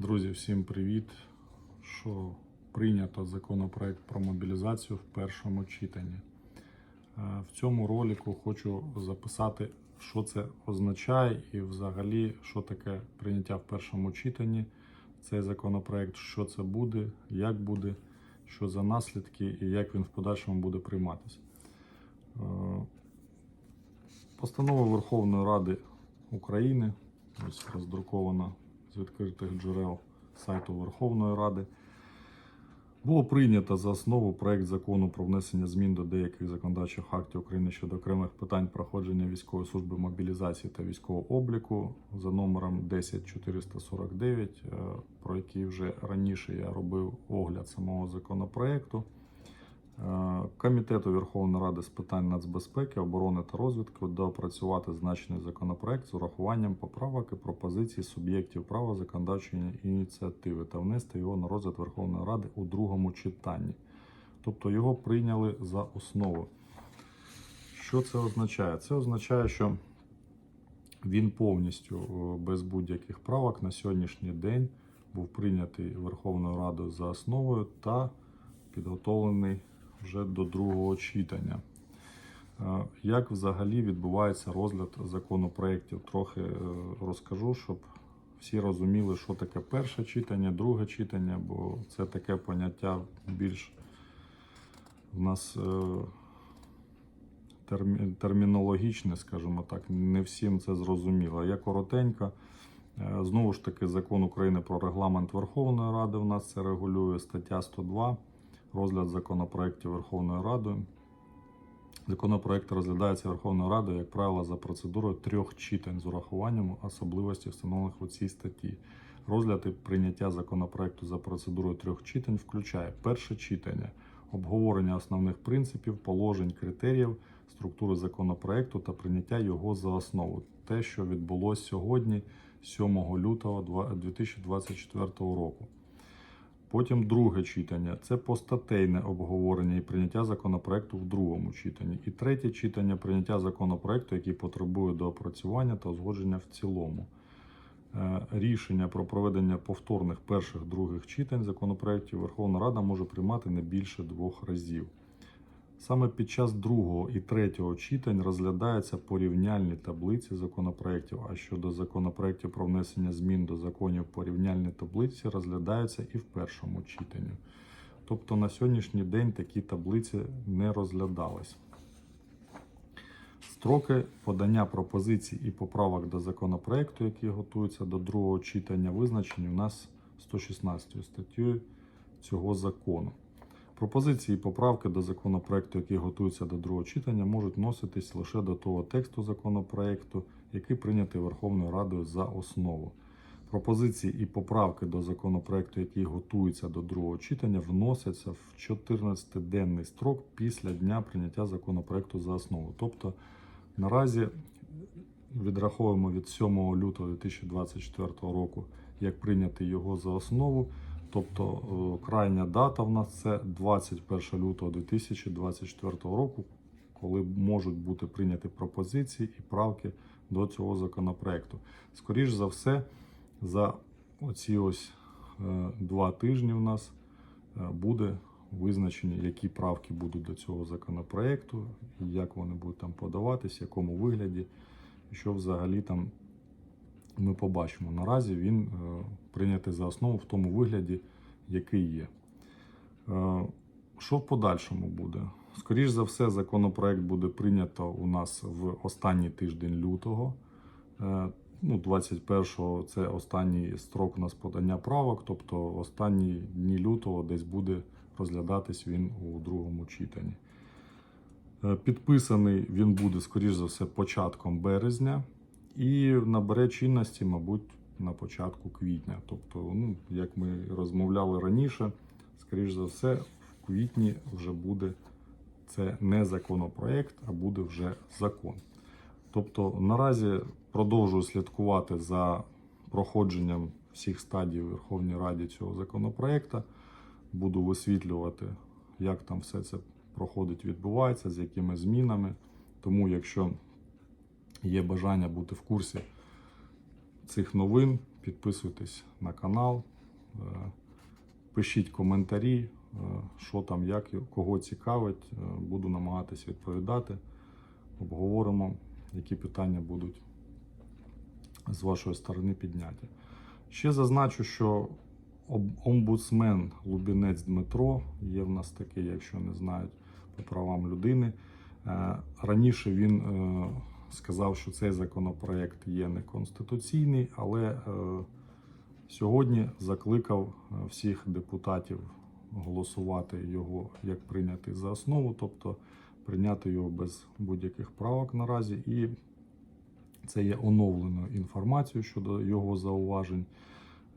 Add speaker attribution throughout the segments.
Speaker 1: Друзі, всім привіт! Що прийнято законопроект про мобілізацію в першому читанні. Е, В цьому ролику хочу записати, що це означає, і взагалі, що таке прийняття в першому читанні. Цей законопроект, що це буде, як буде, що за наслідки і як він в подальшому буде прийматися. Е, Постанова Верховної Ради України, ось роздрукована з відкритих джерел сайту Верховної Ради. Було прийнято за основу проект закону про внесення змін до деяких законодавчих актів України щодо окремих питань проходження військової служби мобілізації та військового обліку за номером 10449, е, про який вже раніше я робив огляд самого законопроекту. Е, Комітету Верховної Ради з питань нацбезпеки, оборони та розвідки доопрацювати значений законопроект з урахуванням поправок і пропозицій суб'єктів права законодавчої ініціативи та внести його на розгляд Верховної Ради у другому читанні. Тобто його прийняли за основу. Що це означає? Це означає, що він повністю е, без будь-яких правок на сьогоднішній день був прийнятий Верховною Радою за основою та підготовлений вже до другого читання. Е, Як взагалі відбувається розгляд законопроєктів? Трохи е, розкажу, щоб всі розуміли, що таке перше читання, друге читання, бо це таке поняття більш в нас е, термінологічне, скажімо так, не всім це зрозуміло. Я коротенько. Знову ж таки, закон України про регламент Верховної Ради в нас це регулює стаття 102, розгляд законопроєктів Верховною Радою. Законопроект розглядається Верховною Радою, як правило, за процедурою трьох читань з урахуванням особливостей, встановлених у цій статті. Розгляд і прийняття законопроекту за процедурою трьох читань включає перше читання, обговорення основних принципів, положень, критеріїв, структури законопроекту та прийняття його за основу. Те, що відбулося сьогодні, 7 лютого два- 2024 року. Потім друге читання це постатейне обговорення і прийняття законопроекту в другому читанні. І третє читання прийняття законопроекту, який потребує доопрацювання та узгодження в цілому. Е, Рішення про проведення повторних перших других читань законопроектів Верховна Рада може приймати не більше двох разів. Саме під час другого і третього читань розглядаються порівняльні таблиці законопроєктів, а щодо законопроєктів про внесення змін до законів порівняльні таблиці розглядаються і в першому читанні. Тобто на сьогоднішній день такі таблиці не розглядались. Строки подання пропозицій і поправок до законопроекту, які готуються до другого читання, визначені у нас 116 статтею цього закону. Пропозиції і поправки до законопроекту, які готуються до другого читання, можуть вноситись лише до того тексту законопроекту, який прийнятий Верховною Радою за основу. Пропозиції і поправки до законопроекту, які готуються до другого читання, вносяться в 14-денний строк після дня прийняття законопроекту за основу. Тобто наразі відраховуємо від 7 лютого 2024 року, як прийняти його за основу. Тобто е, крайня дата в нас це 21 лютого 2024 року, коли можуть бути прийняті пропозиції і правки до цього законопроекту. Скоріш за все, за оці ось е, два тижні в нас е, буде визначені, які правки будуть до цього законопроекту, як вони будуть там подаватись, в якому вигляді, що взагалі там ми побачимо. Наразі він е, прийнятий за основу в тому вигляді, який є. Е, Що в подальшому буде? Скоріш за все, законопроект буде прийнято у нас в останній тиждень лютого. Е, Ну, 21-го це останній строк у нас подання правок, тобто останні дні лютого десь буде розглядатись він у другому читанні. Підписаний він буде, скоріш за все, початком березня і набере чинності, мабуть, на початку квітня. Тобто, ну, як ми розмовляли раніше, скоріш за все, в квітні вже буде це не законопроект, а буде вже закон. Тобто наразі продовжую слідкувати за проходженням всіх стадій Верховній Раді цього законопроекту. Буду висвітлювати, як там все це проходить, відбувається, з якими змінами. Тому, якщо є бажання бути в курсі цих новин, підписуйтесь на канал, е, пишіть коментарі, е, що там, як, кого цікавить. Е, Буду намагатися відповідати. Обговоримо, які питання будуть з вашої сторони підняті. Ще зазначу, що омбудсмен Лубінець Дмитро є в нас такий, якщо не знають по правам людини. Раніше він сказав, що цей законопроект є неконституційний, але е, сьогодні закликав е, всіх депутатів голосувати його як прийняти за основу, тобто прийняти його без будь-яких правок наразі. І це є оновленою інформацією щодо його зауважень.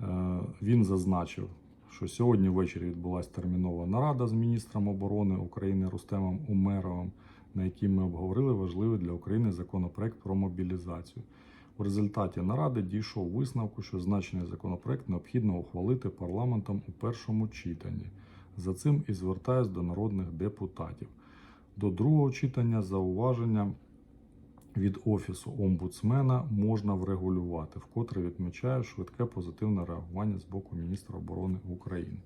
Speaker 1: Е, Він зазначив, що сьогодні ввечері відбулася термінова нарада з міністром оборони України Рустемом Умеровим, на якій ми обговорили важливий для України законопроект про мобілізацію. В результаті наради дійшов висновку, що значений законопроект необхідно ухвалити парламентом у першому читанні. За цим і звертаюсь до народних депутатів. До другого читання зауваження від офісу омбудсмена можна врегулювати, вкотре відмічаю швидке позитивне реагування з боку міністра оборони України.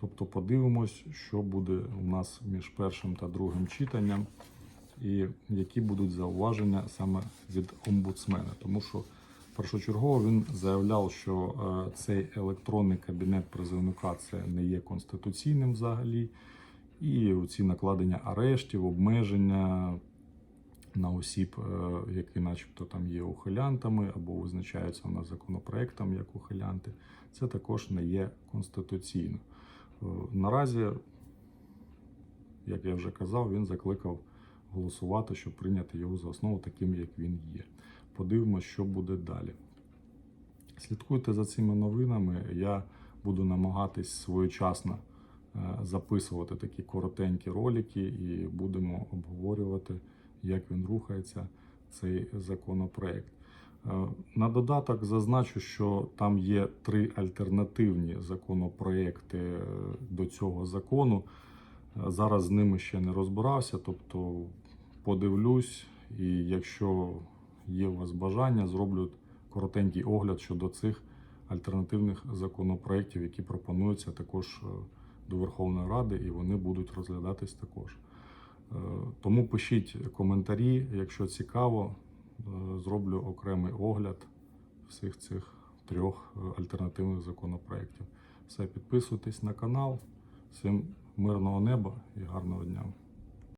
Speaker 1: Тобто подивимось, що буде у нас між першим та другим читанням, і які будуть зауваження саме від омбудсмена. Тому що першочергово він заявляв, що е, цей електронний кабінет призовника це не є конституційним взагалі. І ці накладення арештів, обмеження на осіб, е, які, начебто, там є ухилянтами або визначаються у нас законопроектом як ухилянти, це також не є конституційно. Е, Наразі, як я вже казав, він закликав голосувати, щоб прийняти його за основу таким, як він є. Подивимося, що буде далі. Слідкуйте за цими новинами. Я буду намагатись своєчасно е, записувати такі коротенькі ролики і будемо обговорювати, як він рухається, цей законопроект. Е, На додаток зазначу, що там є три альтернативні законопроекти е, до цього закону. Зараз з ними ще не розбирався, тобто подивлюсь, і якщо є у вас бажання, зроблю коротенький огляд щодо цих альтернативних законопроєктів, які пропонуються також е, до Верховної Ради, і вони будуть розглядатись також. Е, Тому пишіть коментарі, якщо цікаво, е, зроблю окремий огляд всіх цих трьох альтернативних законопроєктів. Все, підписуйтесь на канал. Всім мирного неба і гарного дня.